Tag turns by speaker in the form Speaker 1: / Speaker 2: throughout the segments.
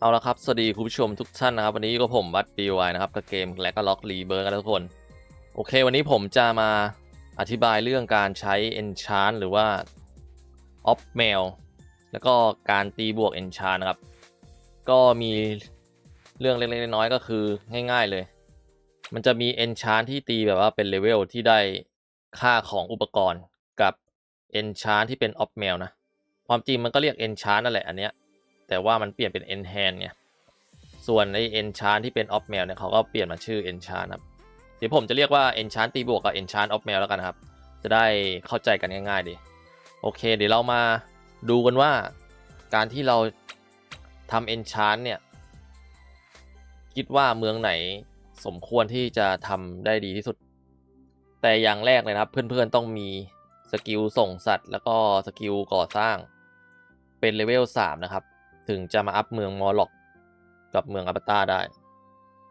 Speaker 1: เอาละครับ สวัสดีคุณผู้ชมทุกท่านนะครับ วันนี้ก็ผมวัด DY นะครับกับเกมและก็ล็อกรีเบิร์กันทุกคน โอเค วันนี้ผมจะมาอธิบายเรื่องการใช้ Enchant หรือว่า Off Mail แล้วก็การตีบวก Enchant นะครับ ก็มีเรื่องเล็กๆน้อยๆก็คือง่ายๆเลย มันจะมี Enchant ที่ตีแบบว่าเป็นเลเวลที่ได้ค่าของอุปกรณ์กับ Enchant ที่เป็น Off Mail นะ ความจริงมันก็เรียก Enchant นั่นแหละอันเนี้ย แต่ว่ามันเปลี่ยนเป็น Enhance ไงส่วนใน Enchant ที่เป็น Off Mail เนี่ยเขาก็เปลี่ยนมาชื่อ Enchant ครับเดี๋ยวผมจะเรียกว่า Enchant ตีบวกกับ Enchant Off Mail แล้วกันครับ จะได้เข้าใจกันง่ายๆดีโอเค เดี๋ยวเรามาดูกันว่าการที่เราทำ Enchant เนี่ย คิดว่าเมืองไหนสมควรที่จะทำได้ดีที่สุด แต่อย่างแรกเลยนะครับ เพื่อนๆต้องมีสกิลส่งสัตว์ แล้วก็สกิลก่อสร้างเป็นเลเวล3นะครับ ถึงจะมาอัพเมืองมอล็อกกับเมืองอัปตาได้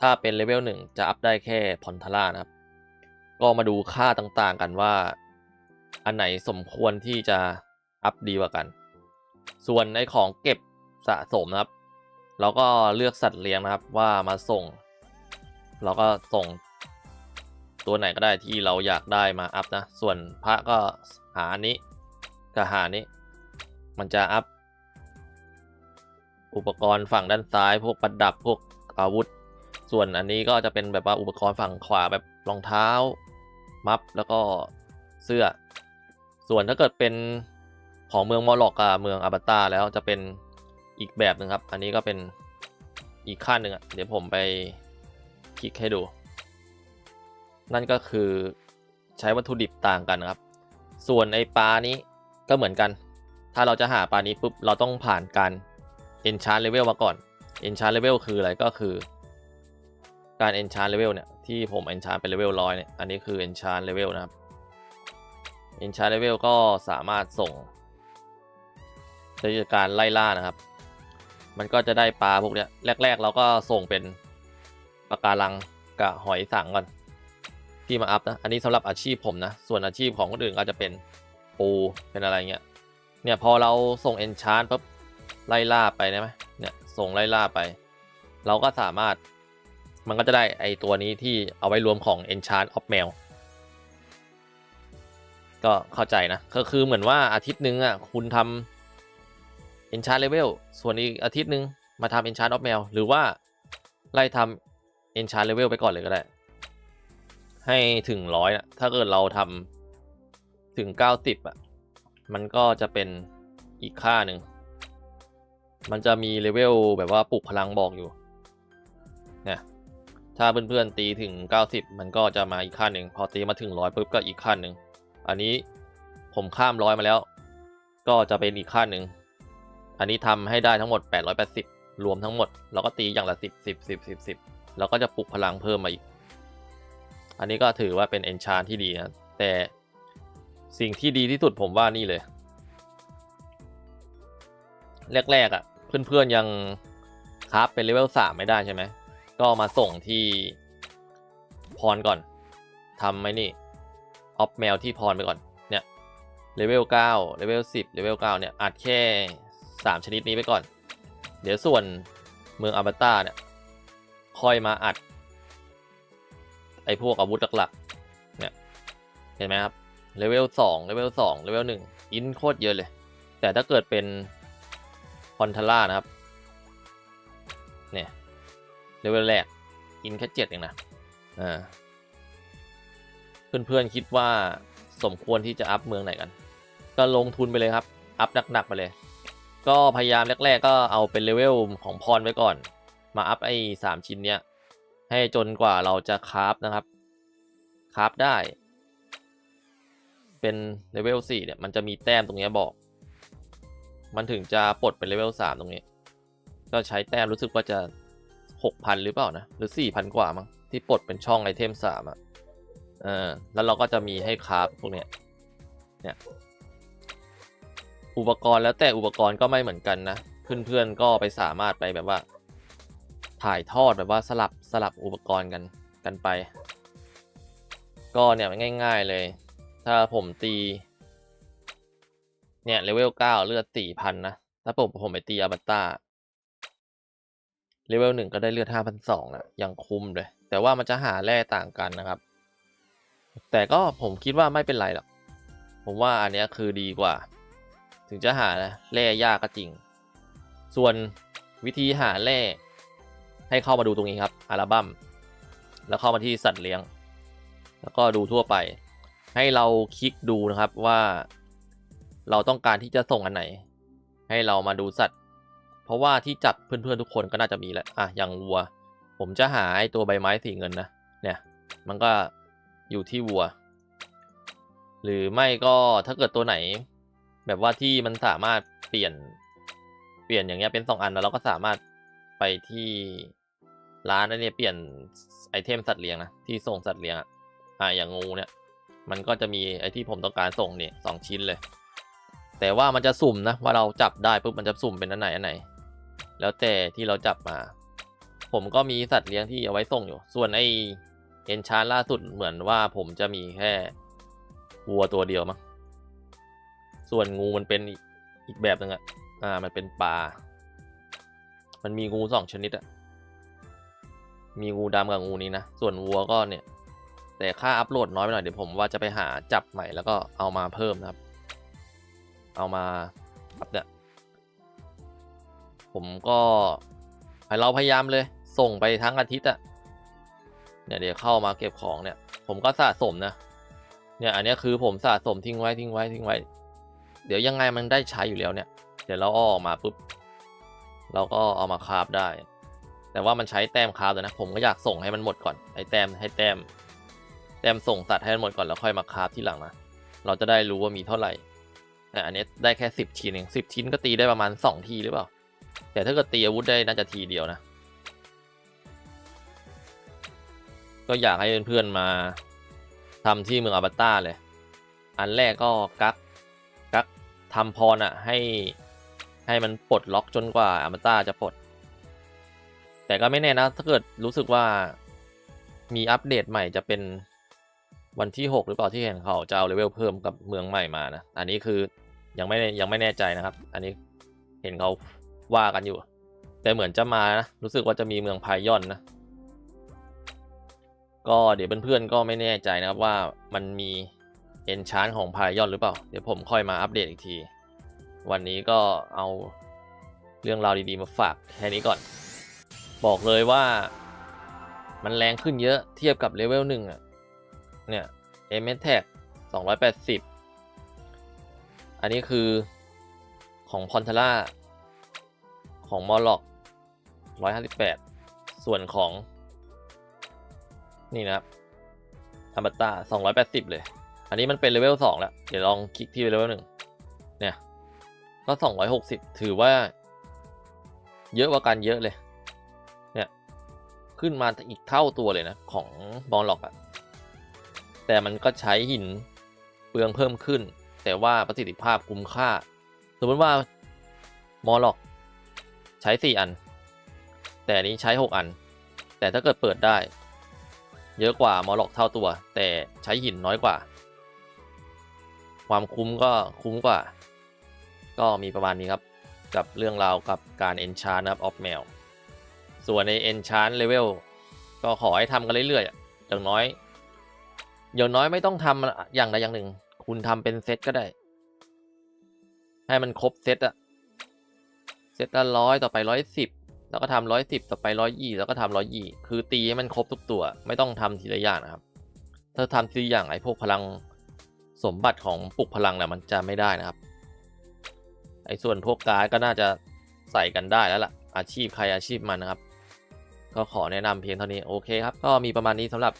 Speaker 1: ถ้าเป็นเลเวล1จะอัพได้แค่พอนทาร่านะครับ ก็มาดูค่าต่างๆกันว่า อันไหนสมควรที่จะอัพดีกว่ากัน ส่วนในของเก็บสะสมนะครับ เราก็เลือกสัตว์เลี้ยงนะครับว่ามาส่ง เราก็ส่งตัวไหนก็ได้ที่เราอยากได้มาอัพนะ ส่วนพระก็หาอันนี้กับหานี้ มันจะอัพ อุปกรณ์ฝั่งด้านซ้าย พวกประดับพวกอาวุธ ส่วนอันนี้ก็จะเป็นแบบว่าอุปกรณ์ฝั่งขวาแบบรองเท้า มัฟแล้วก็เสื้อ ส่วนถ้าเกิดเป็นของเมืองมอลล็อกกับเมืองอาบาตาแล้วจะเป็นอีกแบบหนึ่งครับ อันนี้ก็เป็นอีกขั้นหนึ่งอะเดี๋ยวผมไปคลิกให้ดู นั่นก็คือใช้วัตถุดิบต่างกันนะครับ ส่วนไอปลานี้ก็เหมือนกัน ถ้าเราจะหาปลานี้ปุ๊บเราต้องผ่านการ enchant level มาก่อน enchant level คืออะไรก็คือ การ enchant level เนี่ย ที่ผม enchant เป็น level ร้อยเนี่ย อันนี้คือ enchant level นะครับ enchant level ก็สามารถส่งโดยการไล่ล่านะครับ มันก็จะได้ปลาพวกเนี้ย แรก ๆ เราก็ส่งเป็นปะการังกับหอยสังก่อนที่มาอัพนะ อันนี้สำหรับอาชีพผมนะ ส่วนอาชีพของคนอื่นก็จะเป็นปูเป็นอะไรเงี้ย เนี่ยพอเราส่ง enchant ปุ๊บ ไล่ล่าไปได้ไหมเนี่ยส่งไล่ล่าไป เราก็สามารถมันก็จะได้ไอตัวนี้ที่เอาไว้รวมของ enchant of mail ก็เข้าใจนะ ก็คือเหมือนว่าอาทิตย์หนึงอะคุณทำ enchant level ส่วนอีกอาทิตย์หนึงมาทำ enchant of mail หรือว่าไล่ทำ enchant level ไปก่อนเลยก็ได้ ให้ถึงร้อยนะถ้าเกิดเราทำถึง 90อะมันก็จะเป็นอีกค่าหนึ่ง มันจะมีเลเวลแบบว่าปลุกพลังบอกอยู่เนี่ยถ้าเพื่อนๆตีถึง 90 มันก็จะมาอีกขั้นหนึ่งพอตีมาถึงร้อยปุ๊บก็อีกขั้นหนึ่งอันนี้ผมข้ามร้อยมาแล้ว ก็จะเป็นอีกขั้นหนึ่งอันนี้ทำให้ได้ทั้งหมด 880 รวมทั้งหมดแล้วก็ตีอย่างละ 10 10 10 10 10แล้วก็จะปลุกพลังเพิ่มมาอีก อันนี้ก็ถือว่าเป็น e n c h a n t ที่ดีนะแต่สิ่งที่ดีที่สุดผมว่านี่เลย แรกๆอะ่ะ เพื่อนๆยังคราฟเป็นเลเวลสามไม่ได้ใช่ไหม ก็มาส่งที่พรก่อนทำไหมนี่ออฟแมวที่พรไปก่อน เนี่ยเลเวลเก้าเลเวลสิบเลเวลเก้าเนี่ยอัดแค่สามชนิดนี้ไปก่อน เดี๋ยวส่วนเมืองอาบาตาเนี่ยค่อยมาอัด ไอพวกอาวุธหลักๆเนี่ยเห็นไหมครับเลเวลสองเลเวลสองเลเวลหนึ่งอินโคตรเยอะเลย แต่ถ้าเกิดเป็น คอนทาร่านะครับ เนี่ยเลเวลแรกอินแค่เจ็ดเองนะอ่าเพื่อนๆคิดว่าสมควรที่จะอัพเมืองไหนกัน ก็ลงทุนไปเลยครับ อัพหนักๆไปเลย ก็พยายามแรก ๆ ก็เอาเป็นเลเวลของพรไว้ก่อน มาอัพไอ้สามชิ้นเนี้ยให้จนกว่าเราจะคราฟนะครับ คราฟได้ เป็นเลเวล4เนี่ยมันจะมีแต้มตรงนี้บอก มันถึงจะปลดเป็นเลเวล3ตรงนี้ ก็ใช้แต้มรู้สึกว่าจะ 6,000 หรือเปล่านะ หรือ 4,000 กว่ามั้งที่ปลดเป็นช่องไอเทม3อะเออแล้วเราก็จะมีให้คราฟพวกเนี้ยเนี่ยอุปกรณ์แล้วแต่อุปกรณ์ก็ไม่เหมือนกันนะ เพื่อนๆก็ไปสามารถไปแบบว่า ถ่ายทอดแบบว่าสลับสลับอุปกรณ์กันกันไป ก็เนี่ยง่าย ๆเลย ถ้าผมตี เนี่ยเลเวลเก้าเลือดสี่พันนะ ถ้าผมผมไปตีอาบัตตาเลเวลหนึ่งก็ได้เลือดห้าพันสองนะยังคุ้มเลย แต่ว่ามันจะหาแร่ต่างกันนะครับ แต่ก็ผมคิดว่าไม่เป็นไรหรอก ผมว่าอันนี้คือดีกว่า ถึงจะหาแร่ยากก็จริง ส่วนวิธีหาแร่ให้เข้ามาดูตรงนี้ครับอัลบั้มแล้วเข้ามาที่สัตว์เลี้ยง แล้วก็ดูทั่วไป ให้เราคลิกดูนะครับว่า เราต้องการที่จะส่งอันไหน ให้เรามาดูสัตว์ เพราะว่าที่จับเพื่อนๆทุกคนก็น่าจะมีแหละอะอย่างวัว ผมจะหาไอ้ตัวใบไม้สีเงินนะเนี่ย มันก็อยู่ที่วัว หรือไม่ก็ถ้าเกิดตัวไหน แบบว่าที่มันสามารถเปลี่ยนเปลี่ยนอย่างเงี้ยเป็นสองอันแล้วเราก็สามารถไปที่ร้านนั้นเนี่ยเปลี่ยนไอเทมสัตว์เลี้ยงนะที่ส่งสัตว์เลี้ยงอะอ่าอย่างงูเนี่ย มันก็จะมีไอที่ผมต้องการส่งเนี่ยสองชิ้นเลย แต่ว่ามันจะสุ่มนะว่าเราจับได้ปุ๊บมันจะสุ่มเป็นอันไหนอันไหน แล้วแต่ที่เราจับมา ผมก็มีสัตว์เลี้ยงที่เอาไว้ส่งอยู่ ส่วนไอเอนชานล่าสุดเหมือนว่าผมจะมีแค่วัวตัวเดียวมั้งส่วนงูมันเป็นอีกอีกแบบหนึ่งอะอ่า มันเป็นปลา มันมีงูสองชนิดอะมีงูดำกับงูนี้นะ ส่วนวัวก็เนี่ย แต่ค่าอัพโหลดน้อยไปหน่อยเดี๋ยวผมว่าจะไปหาจับใหม่แล้วก็เอามาเพิ่มนะครับ เอามาครับเนี่ยผมก็เราพยายามเลย ส่งไปทั้งอาทิตย์อะเนี่ยเดี๋ยวเข้ามาเก็บของเนี่ย ผมก็สะสมนะ เนี่ยอันนี้คือผมสะสมทิ้งไว้ทิ้งไว้ทิ้งไว้ เดี๋ยวยังไงมันได้ใช้อยู่แล้วเนี่ย เดี๋ยวเราเอาออกมาปุ๊บ เราก็เอามาคราฟได้ แต่ว่ามันใช้แต้มคราฟเลยนะ ผมก็อยากส่งให้มันหมดก่อนไอ้แต้มให้แต้ม แต้มส่งสัตว์ให้มันหมดก่อนแล้วค่อยมาคราฟที่หลังนะ เราจะได้รู้ว่ามีเท่าไหร่ อันนี้ได้แค่สิบชิ้นเองสิบชิ้นก็ตีได้ประมาณสองทีหรือเปล่า แต่ถ้าเกิดตีอาวุธได้น่าจะทีเดียวนะ ก็อยากให้เพื่อนๆมาทำที่เมืองอาบาต้าเลย อันแรกก็กักกักทำพรอะให้ให้มันปลดล็อกจนกว่าอาบาต้าจะปลด แต่ก็ไม่แน่นะ ถ้าเกิดรู้สึกว่ามีอัปเดตใหม่จะเป็นวันที่ 6 หรือเปล่าที่เห็นเขาจะเอาเลเวลเพิ่มกับเมืองใหม่มานะ อันนี้คือ ยังไม่ยังไม่แน่ใจนะครับ อันนี้เห็นเขาว่ากันอยู่ แต่เหมือนจะมานะ รู้สึกว่าจะมีเมืองพายอนนะ ก็เดี๋ยวเพื่อนๆก็ไม่แน่ใจนะครับว่ามันมีเอนชานของพายอนหรือเปล่า เดี๋ยวผมค่อยมาอัปเดตอีกที วันนี้ก็เอาเรื่องราวดีๆมาฝากแค่นี้ก่อน บอกเลยว่ามันแรงขึ้นเยอะเทียบกับเลเวลหนึ่งอะ เนี่ยเอเมทแท็กส อันนี้คือของพอนทาร่าของมอลล็อกร้อยห้าสิบแปดส่วนของ นี่นะครับอมบัตตาสองร้อยแปดสิบเลย อันนี้มันเป็นเลเวลสองแล้ว เดี๋ยวลองคลิกที่เลเวลหนึ่งเนี่ย ก็สองร้อยหกสิบถือว่า เยอะกว่ากันเยอะเลย เนี่ย ขึ้นมาอีกเท่าตัวเลยนะ ของบอลล็อกอะแต่มันก็ใช้หินเปลืองเพิ่มขึ้น แต่ว่าประสิทธิภาพคุ้มค่า สมมติว่ามอลล็อกใช้ 4 อัน แต่นี้ใช้ 6 อัน แต่ถ้าเกิดเปิดได้ เยอะกว่ามอลล็อกเท่าตัว แต่ใช้หินน้อยกว่า ความคุ้มก็คุ้มกว่า ก็มีประมาณนี้ครับ กับเรื่องราวกับการเอนชานนะครับออฟแมวส่วนในเอนชานเลเวลก็ขอให้ทำกันเรื่อยๆอย่างน้อย อย่างน้อยไม่ต้องทำอย่างใดอย่างหนึ่ง คุณทำเป็นเซตก็ได้ ให้มันครบเซตอะเซตละร้อยต่อไปร้อยสิบแล้วก็ทำร้อยสิบต่อไปร้อยยี่แล้วก็ทำร้อยยี่คือตีให้มันครบทุกตัว ไม่ต้องทำทีละอย่างนะครับ ถ้าทำทีละอย่างไอ้พวกพลังสมบัติของปลุกพลังเนี่ยมันจะไม่ได้นะครับ ไอ้ส่วนพวกการ์ดก็น่าจะใส่กันได้แล้วล่ะ อาชีพใครอาชีพมันนะครับ ก็ขอแนะนำเพียงเท่านี้โอเคครับ ก็มีประมาณนี้สำหรับ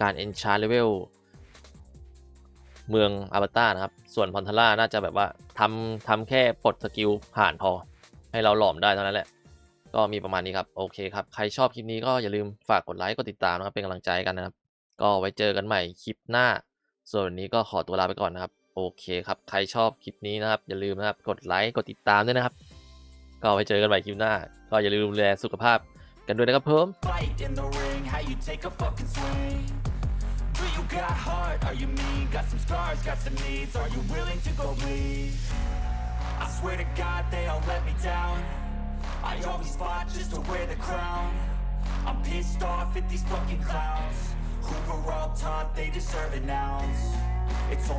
Speaker 1: การ enchant level เมืองอาบาต้านะครับ ส่วนพอนทาร่าน่าจะแบบว่าทำทำแค่ปลดสกิลผ่านพอ ให้เราหลอมได้เท่านั้นแหละ ก็มีประมาณนี้ครับ โอเคครับ ใครชอบคลิปนี้ก็อย่าลืมฝากกดไลค์กดติดตามนะครับ เป็นกำลังใจกันนะครับ ก็ไว้เจอกันใหม่คลิปหน้า ส่วนวันนี้ก็ขอตัวลาไปก่อนนะครับ โอเคครับ ใครชอบคลิปนี้นะครับ อย่าลืมนะครับ กดไลค์กดติดตามด้วยนะครับ ก็ไว้เจอกันใหม่คลิปหน้า ก็อย่าลืมดูแลสุขภาพกันด้วยนะครับผม
Speaker 2: you got heart? Are you mean? Got some scars, got some needs Are you willing to go bleed? I swear to God they all let me down I always fought just to wear the crown I'm pissed off at these fucking clowns Who were all taught they deserve an ounce It's only